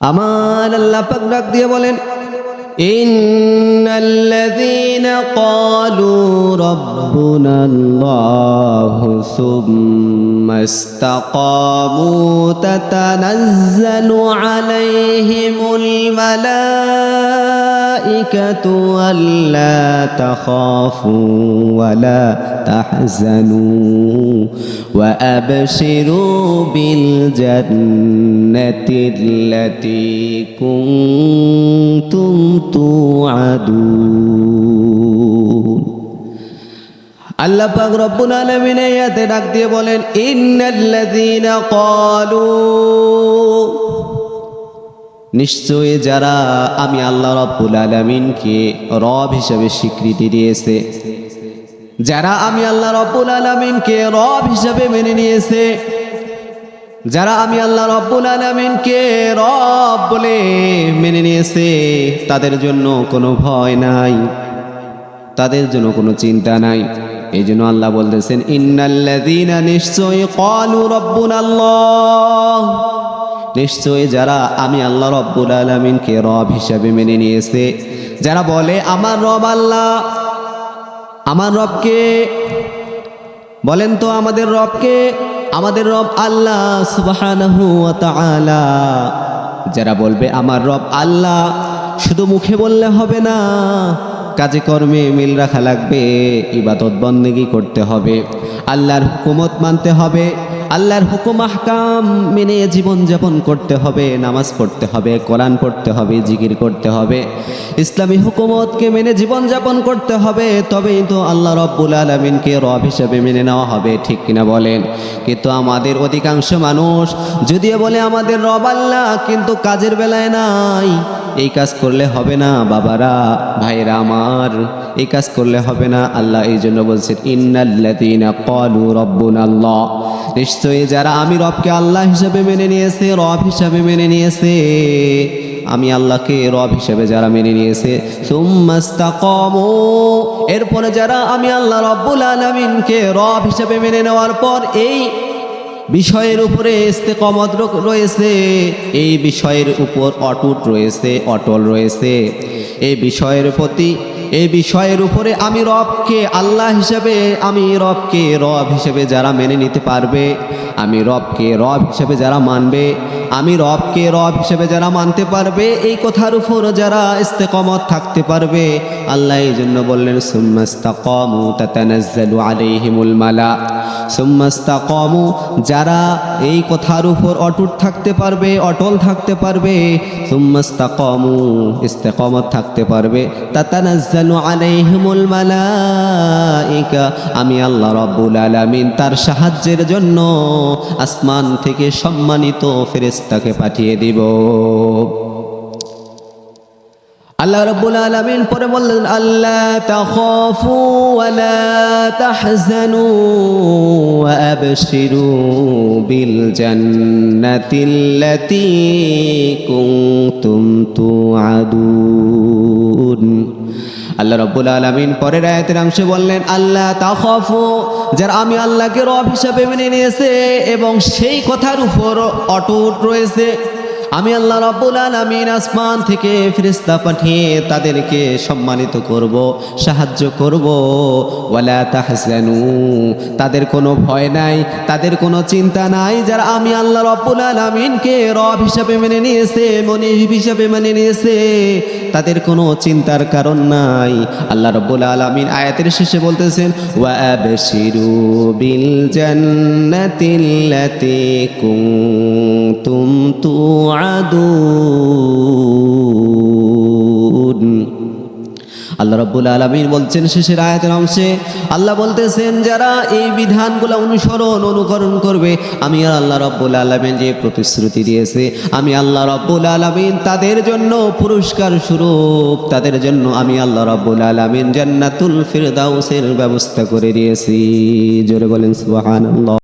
আমার আল্লাহ পাক ডাক দিয়ে ان الذين قالوا ربنا الله ثم استقاموا تتنزل عليهم الملائكه الملائكة ألا تخافوا ولا تحزنوا وأبشروا بالجنة التي كنتم توعدون আল্লাহ পাক রব্বুল আলামিন আয়াতে ডাক দিয়ে বলেন ইন্নাল্লাযীনা ক্বালু নিশ্চয়ই যারা আমি আল্লাহ রব্বুল আলামিনকে রব হিসেবে স্বীকৃতি দিয়েছে। যারা আমি আল্লাহ রব্বুল আলামিনকে রব হিসেবে মেনে নিয়েছে। যারা আমি আল্লাহ রব্বুল আলমিনকে রব বলে মেনে নিয়েছে, তাদের জন্য কোনো ভয় নাই। তাদের জন্য কোনো চিন্তা নাই। এই জন্য আল্লাহ বলতেছেন, ইন্নাল্লাযীনা নিশ্চয়ই ক্বালু রাব্বুনা আল্লাহ নিশ্চয়ই যারা আমি আল্লাহ রব্বুল আলমিনকে রব হিসাবে মেনে নিয়েছে, যারা বলে, আমার রব আল্লাহ, আমার রবকে বলেন তো, আমাদের রবকে, আমাদের রব আল্লাহ তাআলা। যারা বলবে, আমার রব আল্লাহ, শুধু মুখে বললে হবে না, কাজে কর্মে মিল রাখা লাগবে, ইবাদত বন্দেগি করতে হবে, আল্লাহর হুকুমত মানতে হবে আল্লাহর হুকুম, আহকাম মেনে জীবন যাপন করতে হবে, নামাজ পড়তে হবে, কোরআন পড়তে হবে, জিকির করতে হবে। ইসলামী হুকুমতকে মেনে জীবন যাপন করতে হবে, তবেই তো আল্লাহ রব্বুল আলমিনকে রব হিসেবে মেনে নেওয়া হবে, ঠিক কিনা বলেন? কিন্তু আমাদের অধিকাংশ মানুষ, যদিও বলে আমাদের রব আল্লাহ, কিন্তু কাজের বেলায় নাই। এই কাজ করলে হবে না, বাবারা ভাইরা আমার। এই কাজ করলে হবে না, আল্লাহ এই জন্য বলছেন, ইন্নাল্লাযীনা ক্বালু রাব্বুনা আল্লাহ নিশ্চয়ই যারা আমি রবকে আল্লাহ হিসাবে মেনে নিয়েছে, রব হিসাবে মেনে নিয়েছে। আমি আল্লাহকে রব হিসেবে যারা মেনে নিয়েছে এরপরে যারা আমি আল্লাহ রব্বুল আলামিনকে রব হিসেবে মেনে নেওয়ার পর এই বিষয়ের উপরে ইস্তেকমত রয়েছে। এই বিষয়ের উপর অটুট রয়েছে, অটল রয়েছে। এই বিষয়ের প্রতি, এই বিষয়ের উপরে আমি রবকে আল্লাহ হিসেবে, আমি রবকে রব হিসেবে যারা মেনে নিতে পারবে, আমি রবকে রব হিসেবে যারা মানবে, আমি রবকে রব হিসেবে যারা মানতে পারবে, এই কথার উপর যারা ইস্তেকমত থাকতে পারবে আল্লাহ এই জন্য বললেন, সুম্মাস্তাকামু তাতানাজ্জালু আলাইহিমুল মালা সুম্মাস্তাকামু, যারা এই কথার উপর অটুট থাকতে পারবে, অটল থাকতে পারবে, সুম্মাস্তাকামু, ইস্তেকামত থাকতে পারবে। তাতানাজ্জালু আলাইহিমুল মালাইকা, আমি আল্লাহ রাব্বুল আলামিন তার সাহায্যের জন্য আসমান থেকে সম্মানিত ফেরেশতাকে পাঠিয়ে দিব। আল্লাহ রাব্বুল আলামিন পরে বললেন আল্লাহ তাখাফু ওয়ালা তাহজানু আবশিরু বিল জান্নাতিল্লাতী কুনতুম তুআদুন। আল্লাহ রব্বুল আলমিন পরের আয়াতের অংশে বললেন আল্লাহ তাখাফু, যারা আমি আল্লাহকে রব হিসাবে মেনে নিয়েছে এবং সেই কথার উপর অটুট রয়েছে। আমি আল্লাহ রব্বুল আলমিন আসমান থেকে ফিরিস্তা পাঠিয়ে তাদেরকে সম্মানিত করব, সাহায্য করব। ওয়ালা তাদের কোনো ভয় নাই, তাদের কোনো চিন্তা নাই। যারা আমি আল্লাহ রব্বুল আলমিনকে রব হিসাবে মেনে নিয়েছে, মনিব হিসাবে মেনে নিয়েছে, তাদের কোনো চিন্তার কারণ নাই। আল্লাহ রব্বুল আলমিন আয়াতের শেষে বলতেছেন ওয়াবশিরু বিল জান্নাতিল্লাতি কুনতুম আল্লাহ রব্বুল আলমিন বলছেন শেষের আয়াতের অংশে, আল্লাহ বলতেছেন, যারা এই বিধানগুলো অনুসরণ, অনুকরণ করবে, আমি আর আল্লাহ রব্বুল আলমিন যে প্রতিশ্রুতি দিয়েছে, আমি আল্লাহ রব্বুল আলমিন তাদের জন্য পুরস্কার স্বরূপ, তাদের জন্য আমি আল্লাহ রব্বুল আলমিন জান্নাতুল ফিরদাউসের ব্যবস্থা করে দিয়েছি। জোরে বলেন, সুবহানাল্লাহ।